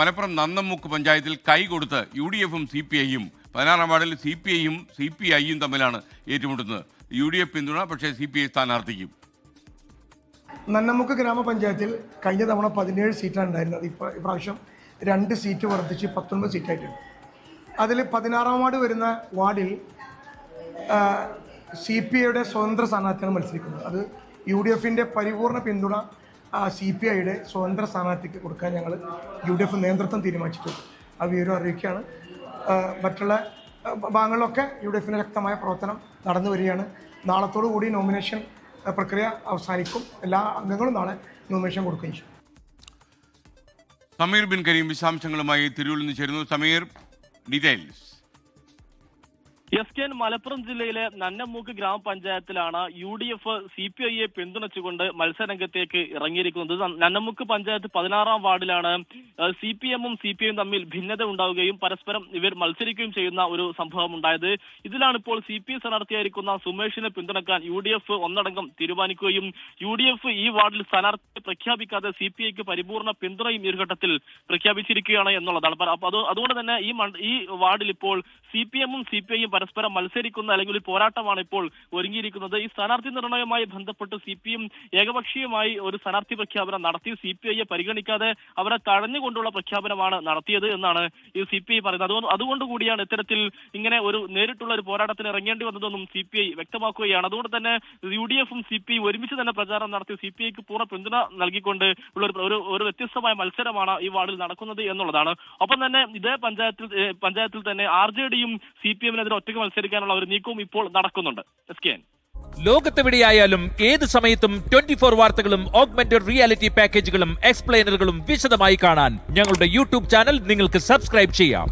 മലപ്പുറം നന്നമ്മൂക്ക് പഞ്ചായത്തിൽ കൈ കൊടുത്ത് യു ഡി എഫും സി പി ഐയും പതിനാറാം വാർഡിൽ സി പി ഐയും സി പി ഐയും തമ്മിലാണ് ഏറ്റുമുട്ടുന്നത്. യു ഡി എഫ് പിന്തുണ പക്ഷേ സി പി ഐ സ്ഥാനാർത്ഥിക്കും. നന്നമുക്ക് ഗ്രാമപഞ്ചായത്തിൽ കഴിഞ്ഞ തവണ പതിനേഴ് സീറ്റാണ് ഉണ്ടായിരുന്നത്. ഇപ്പോൾ ഇപ്രാവശ്യം രണ്ട് സീറ്റ് വർദ്ധിച്ച് പത്തൊൻപത് സീറ്റായിട്ടുണ്ട്. അതിൽ പതിനാറാം വാർഡ് വരുന്ന വാർഡിൽ സി പി ഐയുടെ സ്വതന്ത്ര സ്ഥാനാർത്ഥിയാണ് മത്സരിക്കുന്നത്. അത് യു ഡി എഫിന്റെ പരിപൂർണ പിന്തുണ സി പി ഐയുടെ സ്വതന്ത്ര സ്ഥാനാർത്ഥിക്ക് കൊടുക്കാൻ ഞങ്ങൾ യു ഡി എഫ് നേതൃത്വം തീരുമാനിച്ചിട്ടുണ്ട്. ആ വിവരം അറിയിക്കുകയാണ്. മറ്റുള്ള ആ, ഭാഗങ്ങളിലൊക്കെ യു ഡി എഫിന് ശക്തമായ പ്രവർത്തനം നടന്നു വരികയാണ്. നാളത്തോടു കൂടി നോമിനേഷൻ പ്രക്രിയ അവസാനിക്കും. എല്ലാ അംഗങ്ങളും നാളെ നോമിനേഷൻ കൊടുക്കുകയും ചെയ്യും. സമീർ ബിൻ കരീം വിശദാംശങ്ങളുമായി തിരൂരിൽ നിന്ന് ചേരുന്നു. Sameer details. S K Malappuram ജില്ലയിലെ Nannamukku ഗ്രാമപഞ്ചായത്തിലാണ് U D F C P ഐയെ പിന്തുണച്ചുകൊണ്ട് മത്സരരംഗത്തേക്ക് ഇറങ്ങിയിരിക്കുന്നത്. നന്നമുക്ക് പഞ്ചായത്ത് പതിനാറാം വാർഡിലാണ്. സി പി എമ്മും സി പി ഐയും തമ്മിൽ ഭിന്നത ഉണ്ടാവുകയും പരസ്പരം ഇവർ മത്സരിക്കുകയും ചെയ്യുന്ന ഒരു സംഭവം ഉണ്ടായത് ഇതിലാണ് ഇപ്പോൾ സി പി ഐ സ്ഥാനാർത്ഥിയായിരിക്കുന്ന സുമേഷിനെ പിന്തുണക്കാൻ യു ഡി എഫ് ഒന്നടങ്കം തീരുമാനിക്കുകയും യു ഡി എഫ് ഈ വാർഡിൽ സ്ഥാനാർത്ഥിയെ പ്രഖ്യാപിക്കാതെ സി പി ഐക്ക് പരിപൂർണ പിന്തുണയും ഈ ഘട്ടത്തിൽ പ്രഖ്യാപിച്ചിരിക്കുകയാണ് എന്നുള്ളതാണ്. അതുകൊണ്ട് തന്നെ ഈ ഈ വാർഡിൽ ഇപ്പോൾ സി പി എമ്മും സി പി ഐയും പരസ്പരം മത്സരിക്കുന്ന അല്ലെങ്കിൽ ഒരു പോരാട്ടമാണ് ഇപ്പോൾ ഒരുങ്ങിയിരിക്കുന്നത്. ഈ സ്ഥാനാർത്ഥി നിർണയവുമായി ബന്ധപ്പെട്ട് സി പി എം ഏകപക്ഷീയമായി ഒരു സ്ഥാനാർത്ഥി പ്രഖ്യാപനം നടത്തി. സി പി ഐയെ പരിഗണിക്കാതെ അവരെ തഴഞ്ഞുകൊണ്ടുള്ള പ്രഖ്യാപനമാണ് നടത്തിയത് എന്നാണ് ഈ സി പി ഐ പറയുന്നത്. അതുകൊണ്ട് അതുകൊണ്ട് കൂടിയാണ് ഇത്തരത്തിൽ ഇങ്ങനെ ഒരു നേരിട്ടുള്ള ഒരു പോരാട്ടത്തിന് ഇറങ്ങേണ്ടി വന്നതെന്നും സി പി ഐ വ്യക്തമാക്കുകയാണ്. അതുകൊണ്ട് തന്നെ യു ഡി എഫും സി പി ഐ ഒരുമിച്ച് തന്നെ പ്രചാരണം നടത്തി സി പി ഐക്ക് പൂർണ പിന്തുണ നൽകിക്കൊണ്ട് ഉള്ള ഒരു- ഒരു വ്യത്യസ്തമായ മത്സരമാണ് ഈ വാർഡിൽ നടക്കുന്നത് എന്നുള്ളതാണ്. ഒപ്പം തന്നെ ഇതേ പഞ്ചായത്തിൽ പഞ്ചായത്തിൽ തന്നെ ആർ ജെ ഡിയും സി പി എമ്മിനെതിരെ ഒറ്റയ്ക്ക് മത്സരിക്കാനുള്ള ഒരു നീക്കവും ഇപ്പോൾ നടക്കുന്നുണ്ട്. എസ് കെ ലോകത്തെവിടെയായാലും ഏത് സമയത്തും ട്വന്റി ഫോർ വാർത്തകളും ഓഗ്മെന്റഡ് റിയാലിറ്റി പാക്കേജുകളും എക്സ്പ്ലെയിനറുകളും വിശദമായി കാണാൻ ഞങ്ങളുടെ യൂട്യൂബ് ചാനൽ നിങ്ങൾക്ക് സബ്സ്ക്രൈബ് ചെയ്യാം.